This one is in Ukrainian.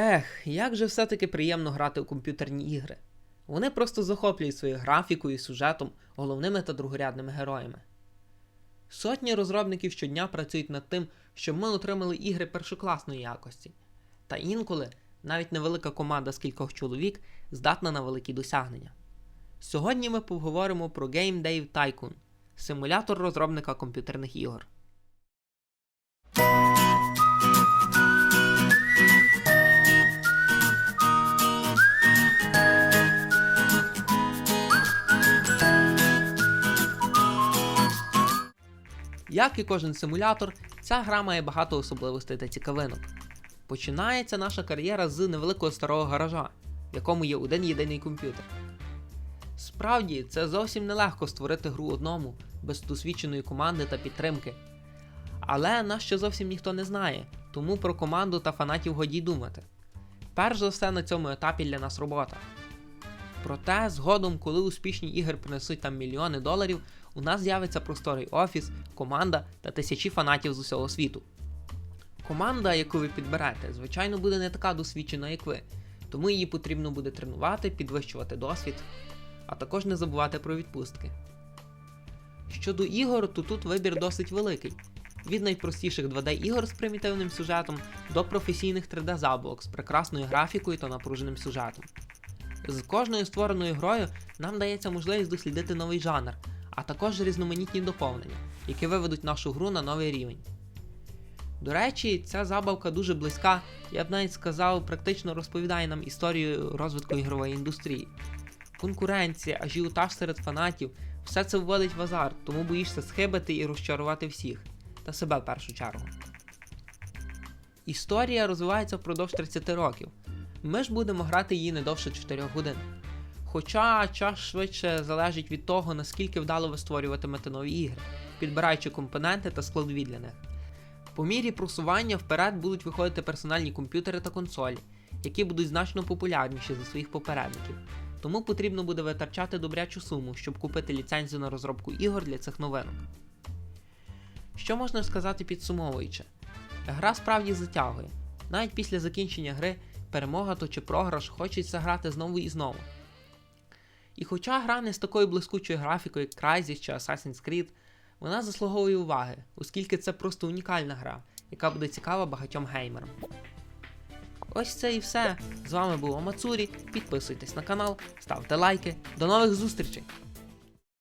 Ех, як же все-таки приємно грати у комп'ютерні ігри. Вони просто захоплюють своєю графікою і сюжетом, головними та другорядними героями. Сотні розробників щодня працюють над тим, щоб ми отримали ігри першокласної якості. Та інколи навіть невелика команда з кількох чоловік здатна на великі досягнення. Сьогодні ми поговоримо про Game Dave Tycoon – симулятор розробника комп'ютерних ігор. Як і кожен симулятор, ця гра має багато особливостей та цікавинок. Починається наша кар'єра з невеликого старого гаража, в якому є один єдиний комп'ютер. Справді, це зовсім нелегко створити гру одному, без досвідченої команди та підтримки. Але нас ще зовсім ніхто не знає, тому про команду та фанатів годі думати. Перш за все на цьому етапі для нас робота. Проте, згодом, коли успішні ігри принесуть там мільйони доларів, у нас з'явиться просторий офіс, команда та тисячі фанатів з усього світу. Команда, яку ви підберете, звичайно, буде не така досвідчена, як ви, тому її потрібно буде тренувати, підвищувати досвід, а також не забувати про відпустки. Щодо ігор, то тут вибір досить великий. Від найпростіших 2D-ігор з примітивним сюжетом до професійних 3D-забавок з прекрасною графікою та напруженим сюжетом. З кожною створеною грою нам дається можливість дослідити новий жанр, а також різноманітні доповнення, які виведуть нашу гру на новий рівень. До речі, ця забавка дуже близька, я б навіть сказав, практично розповідає нам історію розвитку ігрової індустрії. Конкуренція, ажіотаж серед фанатів, все це вводить в азарт, тому боїшся схибити і розчарувати всіх, та себе в першу чергу. Історія розвивається впродовж 30 років. Ми ж будемо грати її не довше 4 годин. Хоча час швидше залежить від того, наскільки вдало ви створюватимете нові ігри, підбираючи компоненти та складові для них. По мірі просування вперед будуть виходити персональні комп'ютери та консолі, які будуть значно популярніші за своїх попередників. Тому потрібно буде витрачати добрячу суму, щоб купити ліцензію на розробку ігор для цих новинок. Що можна сказати підсумовуючи? Гра справді затягує. Навіть після закінчення гри, перемога то чи програш, хочеться грати знову і знову. І хоча гра не з такою блискучою графікою, як Crysis чи Assassin's Creed, вона заслуговує уваги, оскільки це просто унікальна гра, яка буде цікава багатьом геймерам. Ось це і все. З вами був Амацурі. Підписуйтесь на канал, ставте лайки. До нових зустрічей!